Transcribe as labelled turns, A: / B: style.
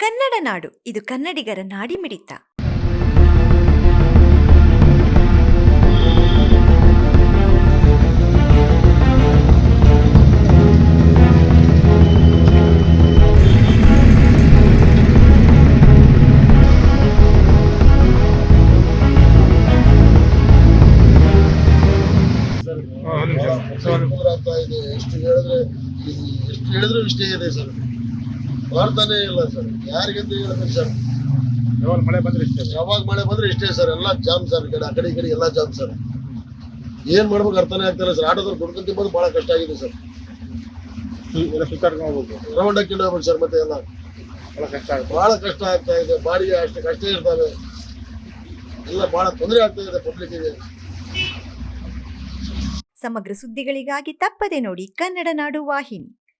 A: ಕನ್ನಡ ನಾಡು. ಇದು ಕನ್ನಡಿಗರ
B: ನಾಡಿ ಮಿಡಿತ ಎಷ್ಟು ಹೇಳಿದ್ರೆ ಎಷ್ಟು ಹೇಳಿದ್ರು ಇಷ್ಟೇ ಇದೆ ಸರ್. ಮಾಡ್ತಾನೆ ಇಲ್ಲ ಸರ್. ಯಾರಿಗಂತ ಹೇಳ್ಬೇಕು ಸರ್.
C: ಯಾವಾಗ ಮಳೆ ಬಂದ್ರೆ ಇಷ್ಟೇ?
B: ಯಾವಾಗ ಮಳೆ ಬಂದ್ರೆ ಇಷ್ಟೇ ಸರ್. ಎಲ್ಲ ಜಾಮ್ ಸರ್ ಕಡೆ ಆ ಕಡೆ ಈ ಕಡೆ ಎಲ್ಲ ಜಾಮ್ ಸರ್. ಏನ್ ಮಾಡ್ಬೇಕು ಅರ್ಥನೇ ಆಗ್ತಿಲ್ಲ ಸರ್. ಆಟೋದಲ್ಲಿ ದುಡ್ಕೊಂಡು ತಿಂಬೋದು ಬಹಳ ಕಷ್ಟ ಆಗಿದೆ ಸರ್.
C: ಎಲ್ಲ ಸುತ್ತಾಡ್ಕೊಂಡು ಹೋಗ್ಬೇಕು.
B: ರೌಂಡ್ ಹಾಕೊಂಡು ಹೋಗ್ಬೇಕು ಸರ್ ಮತ್ತೆ ಎಲ್ಲ.
C: ಬಹಳ ಕಷ್ಟ ಆಗುತ್ತೆ.
B: ಬಹಳ ಕಷ್ಟ ಆಗ್ತಾ ಇದೆ. ಬಾಡಿಗೆ ಅಷ್ಟು ಕಷ್ಟ ಇರ್ತವೆ ಎಲ್ಲ ಬಹಳ ತೊಂದರೆ ಆಗ್ತಾ ಇದೆ ಪಬ್ಲಿಕ್ಕಿಗೆ
A: ಸಮಗ್ರ ಸುದ್ದಿಗಳಿಗಾಗಿ ತಪ್ಪದೆ ನೋಡಿ ಕನ್ನಡ ನಾಡು ವಾಹಿನಿ.